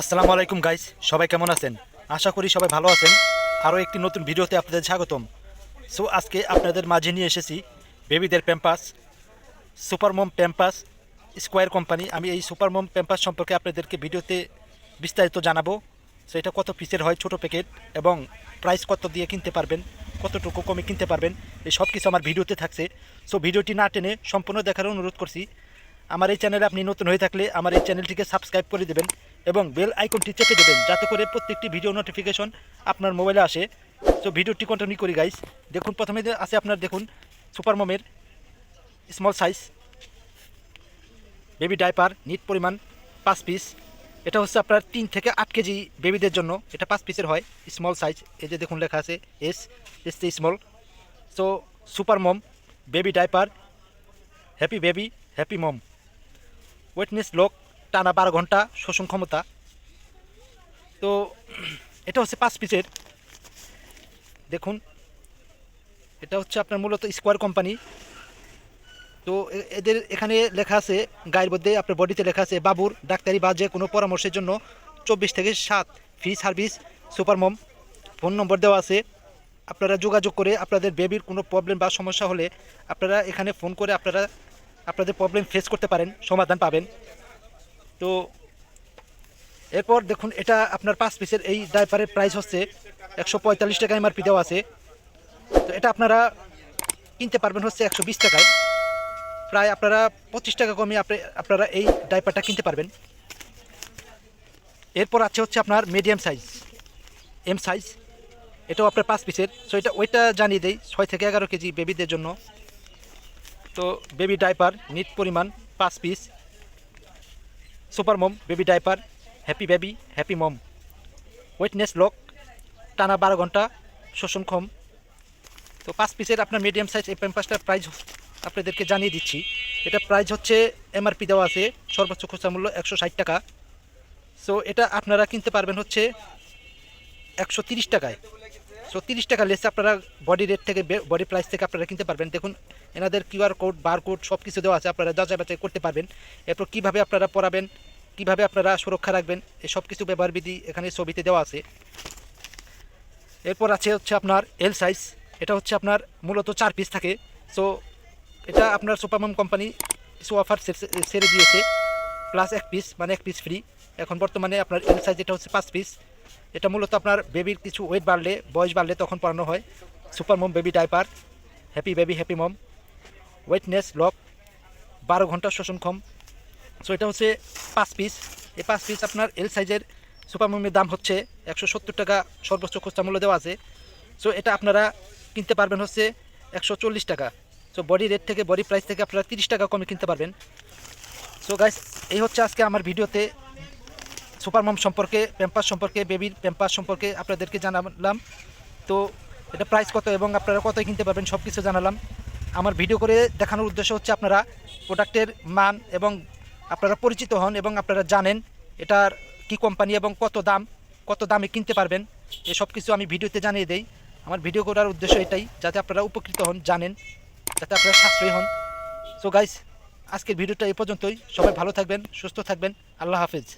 আসসালামু আলাইকুম গাইস সবাই কেমন আছেন? আশা করি সবাই ভালো আছেন। আরও একটি নতুন ভিডিওতে আপনাদের স্বাগতম। সো, আজকে আপনাদের মাঝে নিয়ে এসেছি বেবিদের Pampers, Supermom Pampers, Square company. আমি এই সুপারমম প্যাম্পাস সম্পর্কে আপনাদেরকে ভিডিওতে বিস্তারিত জানাব। সো, এটা কত পিসের হয়, ছোট প্যাকেট, এবং প্রাইস কত দিয়ে কিনতে পারবেন, কতটুকু কমে কিনতে পারবেন, এই সব কিছু আমার ভিডিওতে থাকছে। সো, ভিডিওটি না টেনে সম্পূর্ণ দেখার অনুরোধ করছি। আমার এই চ্যানেলে আপনি নতুন হয়ে থাকলে আমার এই চ্যানেলটিকে সাবস্ক্রাইব করে দেবেন। এবং বেল আইকনটি চেপে দেবেন যাতে করে প্রত্যেকটি ভিডিও নোটিফিকেশন আপনার মোবাইলে আসে। তো ভিডিওটি কন্টিনিউ করি গাইস দেখুন, প্রথমে আছে আপনার, দেখুন super মমের small size baby diaper net পরিমাণ, পাঁচ পিস এটা হচ্ছে আপনার তিন থেকে আট কেজি বেবিদের জন্য। এটা পাঁচ পিসের হয় স্মল সাইজ এই যে দেখুন, লেখা আছে S S small so super mom baby diaper happy baby happy mom wetness lock টানা বারো ঘণ্টা শোষণ ক্ষমতা। তো এটা হচ্ছে পাঁচ পিসের। দেখুন, এটা হচ্ছে আপনার মূলত স্কোয়ার কোম্পানি। তো এদের এখানে লেখা আছে, গায়ের মধ্যে আপনার বডিতে লেখা আছে, বাবুর ডাক্তারি বা যে কোনো পরামর্শের জন্য চব্বিশ থেকে সাত free service, super mom. Phone number দেওয়া আছে। আপনারা যোগাযোগ করে আপনাদের বেবির কোনো প্রবলেম বা সমস্যা হলে আপনারা এখানে ফোন করে আপনারা, আপনাদের প্রবলেম ফেস করতে পারেন, সমাধান পাবেন। তো এরপর দেখুন, এটা আপনার পাঁচ পিসের এই ডাইপারের প্রাইস হচ্ছে একশো পঁয়তাল্লিশ টাকা এমআরপি দেওয়া আছে। তো এটা আপনারা কিনতে পারবেন হচ্ছে একশো বিশ টাকায়। প্রায় আপনারা পঁচিশ টাকা কমে আপনি, আপনারা এই ডাইপারটা কিনতে পারবেন। এরপর আছে হচ্ছে আপনার মিডিয়াম সাইজ এম সাইজ এটাও আপনার পাঁচ পিসের সো এটা, ওইটা জানিয়ে দেই, ছয় থেকে এগারো কেজি বেবিদের জন্য। তো বেবি ডাইপার নিট পরিমাণ, পাঁচ piece super mom baby diaper happy baby happy mom wetness lock টানা বারো ঘণ্টা শোষণক্ষম তো পাঁচ পিসের আপনার মিডিয়াম সাইজ এই প্যাম্পাসটার প্রাইস আপনাদেরকে জানিয়ে দিচ্ছি। এটা প্রাইস হচ্ছে এমআরপি দেওয়া আছে, সর্বোচ্চ খুচরা মূল্য একশো ষাট টাকা। সো এটা আপনারা কিনতে পারবেন হচ্ছে একশো তিরিশ টাকায়। সো তিরিশ টাকা লেসে আপনারা বডি রেট থেকে বডি প্রাইস থেকে আপনারা কিনতে পারবেন। দেখুন, এনাদের কিউআর কোড বার কোড সব কিছু দেওয়া আছে, আপনারা যাচাই বাছাই করতে পারবেন। এরপর কীভাবে আপনারা পড়াবেন, কীভাবে আপনারা সুরক্ষা রাখবেন, এই সব কিছু ব্যবহার বিধি এখানে ছবিতে দেওয়া আছে। এরপর আছে হচ্ছে আপনার এল সাইজ এটা হচ্ছে আপনার মূলত চার পিস থাকে। সো এটা আপনার সুপারমম কোম্পানি কিছু অফার সেরে দিয়েছে। প্লাস এক পিস মানে এক পিস ফ্রি এখন বর্তমানে আপনার এল সাইজ এটা হচ্ছে পাঁচ পিস এটা মূলত আপনার বেবির কিছু ওয়েট বাড়লে, বয়স বাড়লে তখন পড়ানো হয়। Super mom baby diaper happy baby happy mom wetness lock বারো ঘণ্টা শোষণক্ষম সো এটা হচ্ছে পাঁচ পিস এই পাঁচ পিস আপনার এল সাইজের সুপার মমের দাম হচ্ছে একশো সত্তর টাকা, সর্বোচ্চ খুচরা মূল্য দেওয়া আছে। সো এটা আপনারা কিনতে পারবেন হচ্ছে একশো চল্লিশ টাকা। সো বডি রেট থেকে বডি প্রাইস থেকে আপনারা তিরিশ টাকা কমে কিনতে পারবেন। সো গাইস এই হচ্ছে আজকে আমার ভিডিওতে। সুপার মম সম্পর্কে, প্যাম্পাস সম্পর্কে, বেবির প্যাম্পাস সম্পর্কে আপনাদেরকে জানালাম। তো এটা প্রাইস কত এবং আপনারা কত কিনতে পারবেন সব কিছু জানালাম। আমার ভিডিও করে দেখানোর উদ্দেশ্য হচ্ছে আপনারা প্রোডাক্টের মান এবং আপনারা পরিচিত হন এবং আপনারা জানেন এটার কি কোম্পানি এবং কত দাম, কত দামে কিনতে পারবেন। এসব কিছু আমি ভিডিওতে জানিয়ে দেই। আমার ভিডিও করার উদ্দেশ্য এটাই, যাতে আপনারা উপকৃত হন, জানেন, যাতে আপনারা সাশ্রয়ী হন। সো গাইস আজকের ভিডিওটা এই পর্যন্তই। সবাই ভালো থাকবেন, সুস্থ থাকবেন। আল্লাহ হাফেজ।